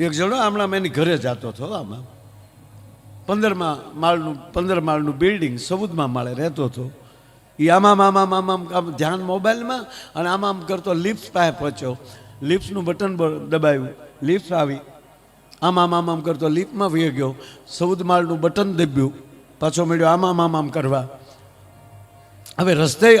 એક જણો હમણાં મેં એની ઘરે જતો હતો, આમાં. પંદરમાં માળનું, પંદર માળનું બિલ્ડિંગ સૌદમાં માળે રહેતો હતો. એ આમામ આમામ આમામ આમ ધ્યાન મોબાઈલમાં અને આમામ આમ કરતો લિફ્ટ પાસે પહોંચ્યો. લિફ્ટનું બટન દબાવ્યું લિફ્ટ આવી. આમામ આમ આમ આમ કરતો લિફ્ટમાં વહી ગયો. સૌદ માળનું બટન દબ્યું. પાછો મળ્યો આમામ આમ આમ આમ કરવા. હવે રસ્તે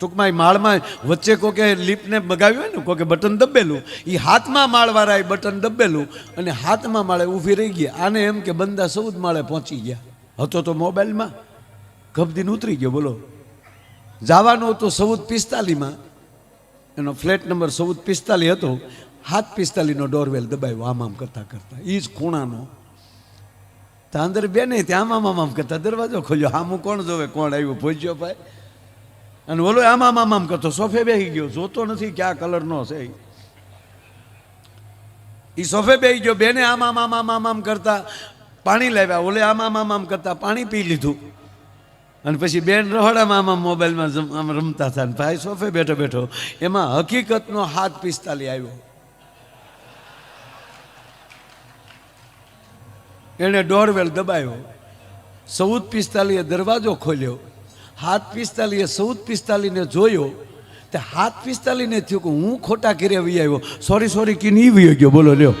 ટૂંકમાં એ માળમાં વચ્ચે કોકે લિફ્ટને મગાવ્યું હોય ને, કોકે બટન દબેલું એ હાથમાં માળવાળાએ બટન દબેલું અને હાથમાં માળે ઊભી રહી ગયા. આને એમ કે બંદા સૌદ માળે પહોંચી ગયા. હતો તો મોબાઈલમાં. કબદીન ઉતરી ગયો, બોલો. જવાનું હતું ચૌદ પિસ્તાલીમાં. એનો ફ્લેટ નંબર ચૌદ પિસ્તાલી હતો. હાથ પિસ્તાલીનો ડોરવેલ દબાવ્યો આમ આમ કરતા કરતા. એ જ ખૂણાનો. તાંદર બેને ત્યાં આમ આમ કરતા દરવાજો ખોલ્યો. હામું કોણ જોવે? કોણ આવ્યું? પહોંચ્યો ભાઈ. અને ઓલો આમ આમ આમ આમ કરતો સોફે બેસી ગયો જોતો નથી ક્યાં કલરનો છે એ સોફે બેસી ગયો બેને આમ આમ આમ આમ આમ આમ કરતા પાણી લાવ્યા ઓલે આમ આમ આમ આમ કરતા પાણી પી લીધું અને પછી બેન રહોડામાં આમ મોબાઈલમાં આમ રમતા હતા અને ભાઈ સોફે બેઠો બેઠો એમાં હકીકતનો હાથ પિસ્તાલી આવ્યો એણે દોડવેલ દબાયો ચૌદ પિસ્તાલીએ દરવાજો ખોલ્યો હાથ પિસ્તાલીએ ચૌદ પિસ્તાલીને જોયો તે હાથ પિસ્તાલીને થયું કે હું ખોટા ઘેરે આવી આવ્યો. સોરી સોરી કીને નહીં વી ગયો? બોલો લ્યો.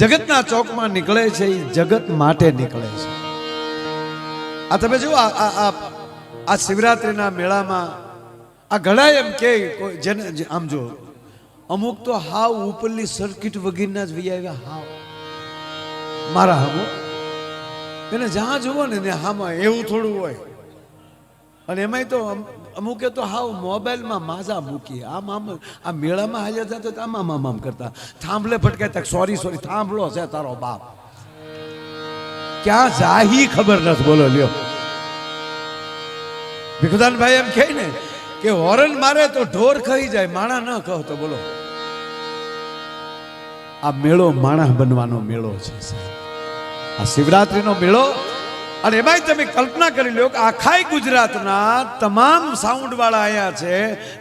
જગતના ચોકમાં નીકળે છે એ જગત માટે નીકળે છે. આ તમે જુઓ, આ આ શિવરાત્રિના મેળામાં આ ઘણા એમ કે જેને આમ જો અમુક તો હાવ ઉપરની સર્કિટ વગેરેના જ વી આવ્યા, હાવ. મારા હામો એને જ્યાં જુઓ ને ત્યાં હામાં એવું થોડું હોય. અને એમાંય તો અમ- અમુકે તો હાવ મોબાઈલમાં માઝા મૂકી. આમ આમ, આ મેળામાં હાજર થતો તો આમ આમ આમ કરતા. થાંભલે ફટકાતા સોરી સોરી થાંભલો છે તારો બાપ. ક્યાં જાહી ખબર નથી, બોલો, લ્યો. ભીખુદાનભાઈ એમ કહે ને કે હોરન મારે તો ઢોર ખાઈ જાય, માણા ન કહો તો બોલો. આ મેળો માણસ બનવાનો મેળો છે, સાહેબ. આ શિવરાત્રીનો મેળો. અને એમાંય તમે કલ્પના કરી લો કે આખાય ગુજરાતના તમામ સાઉન્ડવાળા અહીંયા છે,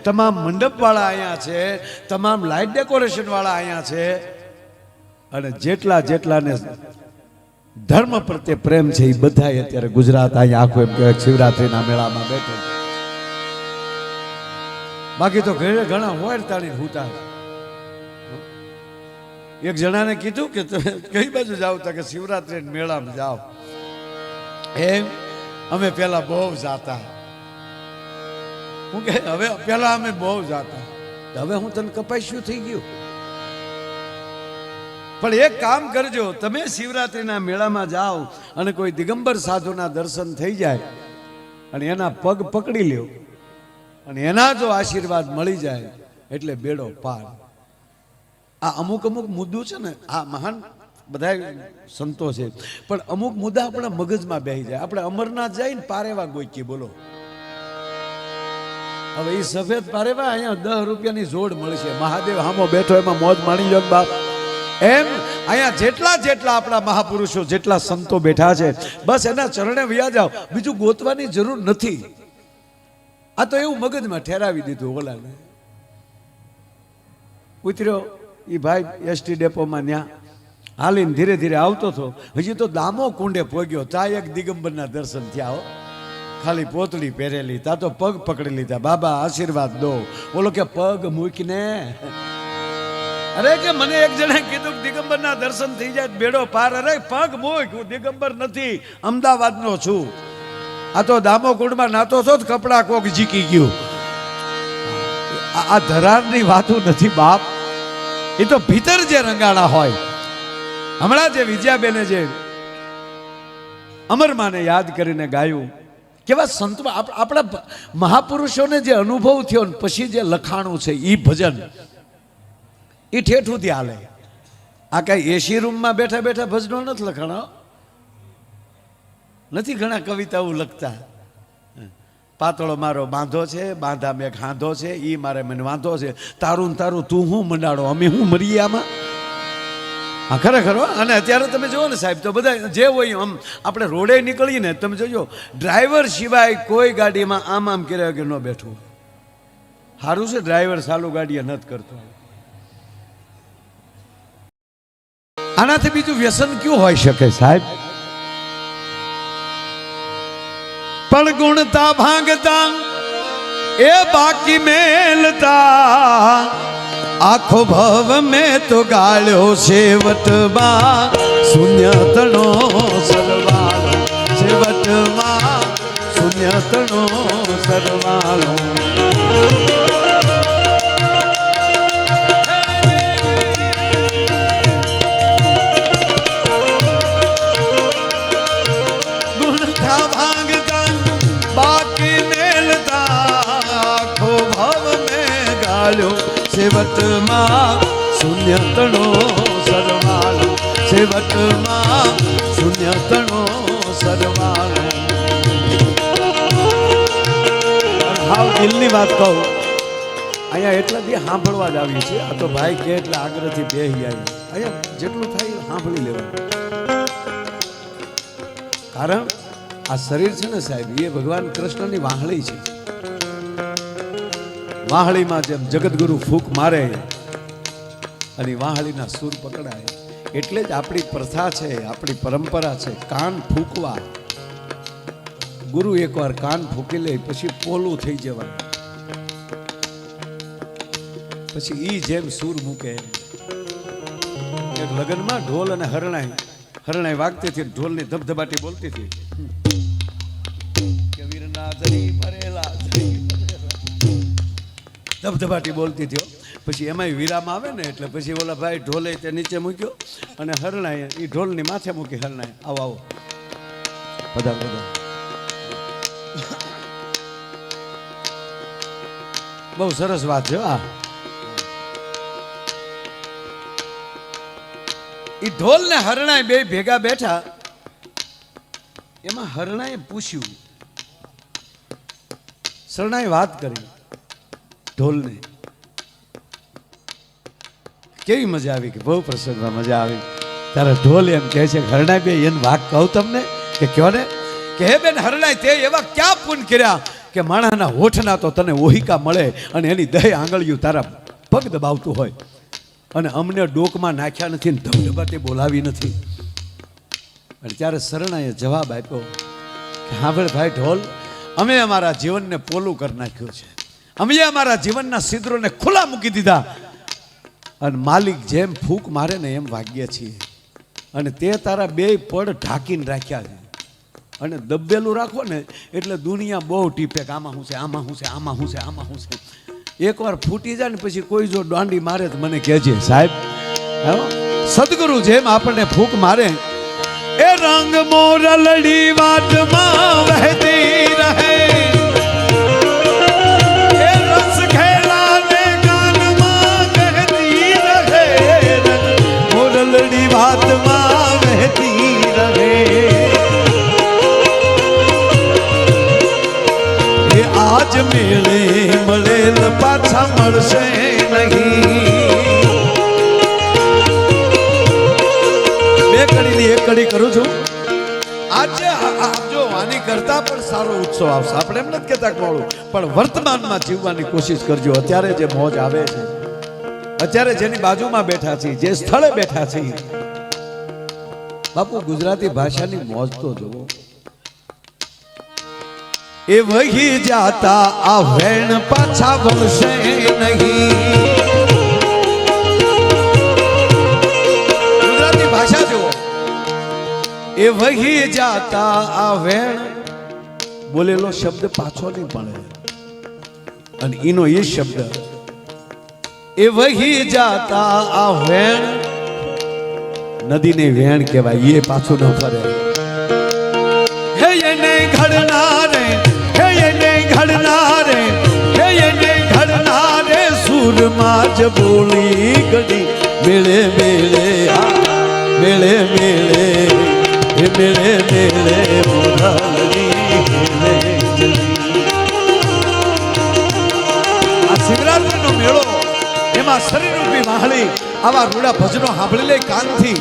તમામ મંડપવાળા અહીંયા છે, તમામ લાઇટ ડેકોરેશનવાળા અહીંયા છે. અને જેટલા જેટલાને ધર્મ પ્રત્યે પ્રેમ છે એ બધા અત્યારે ગુજરાત અહીંયા આખું એમ કહેવાય શિવરાત્રીના મેળામાં બેઠો. બાકી તો ઘણા હોય તાળી હુતા એક જણાને કીધું કે કઈ બાજુ જાઓ? તો કે શિવરાત્રી મેળામાં જાઓ. એમ અમે પેલા બહુ જાતા. હું કે હવે પેલા અમે બહુ જાતા. હવે હું તને કપાસ્યું થઈ ગયું? પણ એક કામ કરજો, તમે શિવરાત્રીના મેળામાં જાઓ અને કોઈ દિગંબર સાધુના દર્શન થઈ જાય અને એના પગ પકડી લ્યો. અને એના જો આશીર્વાદ મળી જાય, એટલે બેડો પાર આ અમુક અમુક મુદ્દો છે ને, આ મહાન બધા સંતો છે. પણ અમુક મુદ્દા આપણા મગજમાં બેસી જાય. આપણે અમરનાથ જઈને પારેવા ગોઈકી બોલો. હવે એ સફેદ પારેવા અહીંયા દસ રૂપિયાની જોડ મળશે. મહાદેવ હામો બેઠો, એમાં મોજ માણી લો બાપ. એમ અહીંયા જેટલા જેટલા આપણા મહાપુરુષો, જેટલા સંતો બેઠા છે. બસ એના ચરણે વ્યા જાઓ. બીજું ગોતવાની જરૂર નથી. આ તો એવું મગજમાં ઠેરાવી દીધું ઓલાને. ઉતર્યો. એ ભાઈ એસટી ડેપોમાં ન્યા. હાલીને ધીરે ધીરે આવતો હતો. હજી તો દામો કુંડે પોગ્યો. તા એક દિગંબરના દર્શન થયા હો. ખાલી પોતળી પહેરેલી તા તો પગ પકડી લીધા. બાબા, આશીર્વાદ દો. બોલો કે, પગ મૂકીને. અરે કે મને એક જણે કીધું દિગંબરના દર્શન થઈ જાય બેડો પાર. અરે પગ મૂક, હું દિગંબર નથી. અમદાવાદનો છું. આ તો દામો કુંડમાં નાતો છો કપડાં કોક જીકી ગયું. આ આ ધરારની વાતો નથી, બાપ. એ તો ભીતર જે રંગાણા હોય. હમણાં જે વિજયાબેને જે અમરમાને યાદ કરીને ગાયું, કેવા સંતો આપ- આપણા મહાપુરુષોને જે અનુભવ થયો ને પછી જે લખાણું છે એ ભજન એ ઠેઠુંથી હાલે. આ કઈ એસી રૂમમાં બેઠા બેઠા ભજનો નથી લખાણો નથી ઘણા કવિતાઓ લખતા. પાતળો મારો બાંધો છે, બાંધા મેં ખાંધો છે એ મારે મને વાંધો છે. તારું તારું, તું હું મંડાડો? અમે હું મરીએ આમાં? હા, ખરેખર. અને અત્યારે તમે જુઓ ને સાહેબ, તો બધા જે હોય આમ આપણે રોડે નીકળીએ ને, તમે જોજો, ડ્રાઈવર સિવાય કોઈ ગાડીમાં આમ આમ કર્યા કે ન બેઠું સારું છે, ડ્રાઈવર સાલું ગાડીએ નથી કરતો. આનાથી બીજું વ્યસન કયું હોઈ શકે સાહેબ? પણ ગુણતા ભાંગતા, એ બાકી મેલતા. આખો ભવ મેં તો ગાળ્યો સેવટમાં શૂન્ય તણો સરવાળો સેવટમાં શૂન્ય તણો સરવાળો. મેં ગાળ્યો સેવટમાં શૂન્ય તણો સરવાળો સેવટમાં શૂન્ય તણો સરવાળો હાવ દિલની વાત કહું, અહીંયા એટલાથી સાંભળવા જ આવી છે. આ તો ભાઈ કે એટલે આગ્રહથી બે આવી અહીંયા જેટલું થાય સાંભળી લેવાનું. કારણ આ શરીર છે ને સાહેબ, એ ભગવાન કૃષ્ણની વાહળી છે. વાહળીમાં જેમ જગતગુરુ ફૂંક મારે અને વાહળીના સૂર પકડાય, એટલે જ આપણી પ્રથા છે, આપણી પરંપરા છે, કાન ફૂંકવા. ગુરુ એકવાર કાન ફૂંકી લે, પછી પોલું થઈ જવાનું. પછી ઈ જેમ સૂર મૂકે. એક લગ્નમાં ઢોલ અને હરણાઈ હરણાઈ વાગતી હતી ઢોલની ધબધબાટી બોલતી હતી. કે વીરના ભરેલા. ધબધબાટી બોલતી થયો પછી એમાંય વિરામ આવે ને એટલે પછી ઓલા ભાઈ ઢોલે તે નીચે મૂક્યો અને હરણાઈ એ ઢોલની માથે મૂકી હરણાઈ, આવો આવો. બધા બધા બહુ સરસ વાત છે આ એ ઢોલ ને હરણાય બે ભેગા બેઠા, એમાં હરણાએ પૂછ્યું શરણાએ વાત કરી. ઢોલને. કેવી મજા આવી કે બહુ પ્રસંગમાં મજા આવી. તારે ઢોલ એમ કહે છે, હરણાઈ બે, એને વાક કહું તમને કે કયો ને? કે હે બેન હરણાઈ તે એવા ક્યાં પૂન કર્યા કે માણસના હોઠના તો તને ઓહિકા મળે અને એની દહે આંગળીયું તારા પગ દબાવતું હોય. અને અમને ડોકમાં નાખ્યા નથી ને ધબધબાટી બોલાવી નથી. અને ત્યારે શરણાએ જવાબ આપ્યો કે, હા ભાઈ, ઢોલ, અમે અમારા જીવનને પોલું કરી નાખ્યું છે. અમે અમારા જીવનના સિદ્રોને ખુલ્લા મૂકી દીધા. અને માલિક જેમ ફૂંક મારે ને એમ વાગ્યા છીએ. અને તે તારા બે પડ ઢાંકીને રાખ્યા છે. અને દબેલું રાખો ને, એટલે દુનિયા બહુ ટીપે કે આમાં શું છે, આમાં શું છે, આમાં શું છે, આમાં શું છે. એકવાર ફૂટી જાય ને પછી કોઈ જો દાંડી મારે તો મને કહેજે, સાહેબ, હા? સદગુરુ જેમ આપણને ફૂંક મારે, એ રંગ મોરલડી વાતમાં વહેતી મેળે મળેલ પાછા મળશે નહીં. બે કડીની એક કડી કરું છું. આજે જો આની કરતા પણ સારો ઉત્સવ આવશે. આપણે એમ નથી કહેતા કોળું પણ વર્તમાનમાં જીવવાની કોશિશ કરજો. અત્યારે જે મોજ આવે છે. અત્યારે જેની બાજુમાં બેઠા છીએ, જે સ્થળે બેઠા છીએ. બાપુ, ગુજરાતી ભાષાની મોજ તો જુઓ. એ વહી જાતા આ વેણ પાછા વળશે નહીં. ગુજરાતી ભાષા જુઓ. એ વહી જાતા આ વેણ બોલેલો શબ્દ પાછો નહીં પડે. અને એનો એ શબ્દ, એ વહી જાતા આ વેણ નદીને વેણ કહેવાય, એ પાછું ન ફરે. હે એને ઘડનારે સુરમાં જ બોલી ગડી મેળે મેળે મેળે મેળે હે મેળે મેળે મોરારી મેળે આ શિવરાત્રીનો મેળો, એમાં શરીર રૂપી માહળી આવા રૂડા ભજનો સાંભળી લે કાનથી.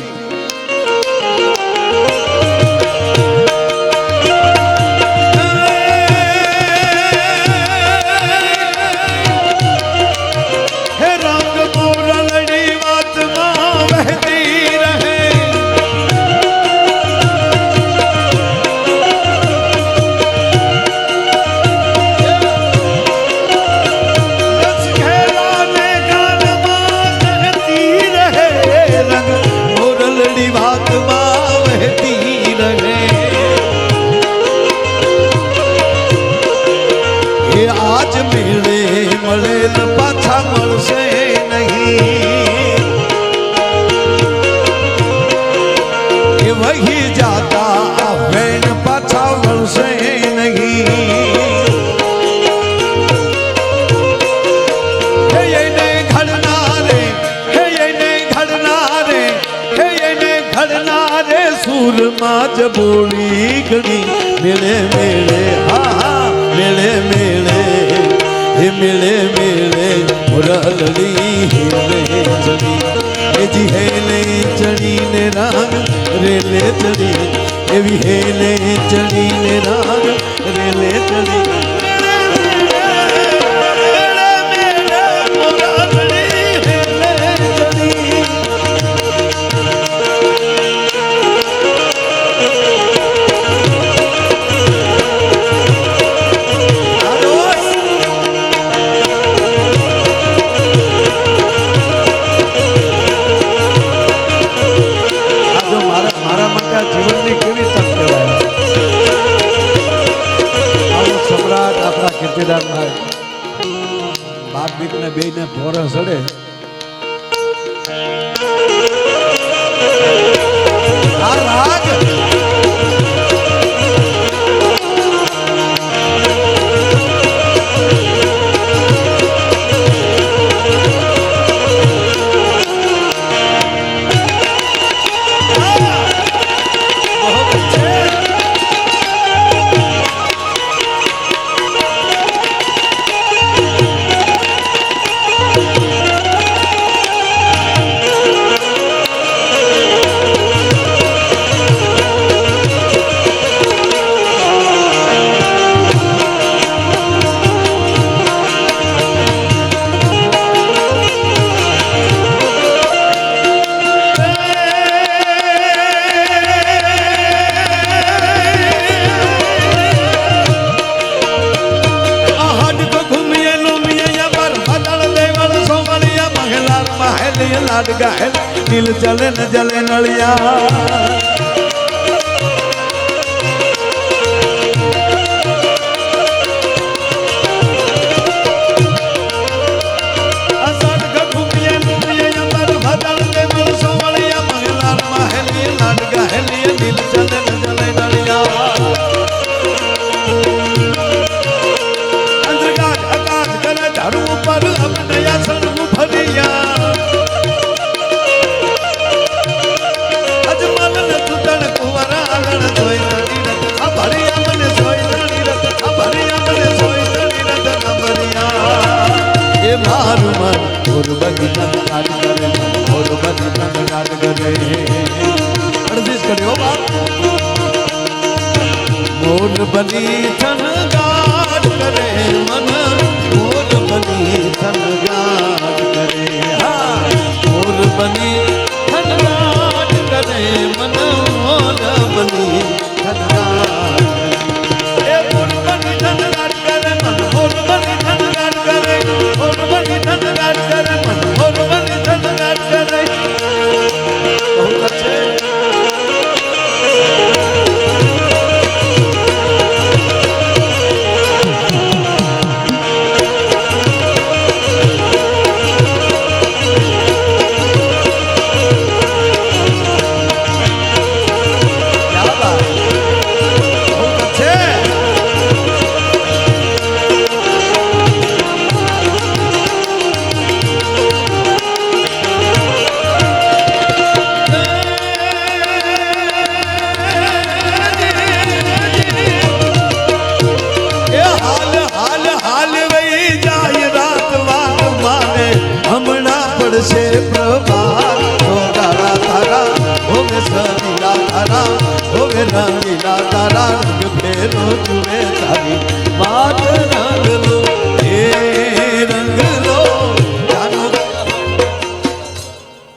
આજ મેળે મળેલ પાછા મળશે નહીં. કે વહી જાતા આ બેન પાછા મળશે સૂરમાં જ બોલી ઘડી મેળે મેળે હા. મેળે મેળે હે મેળે મેળે મુરલી હેલે ચડી એજી હેલે ચડીને રાગ રેલે ચડી એવી હેલે ચડીને રાગ રેલે ચડી All right. લાડ ગાયલ નીલ જલે ને જલે નળિયા ઢોલ બની થન નો તુરે તારી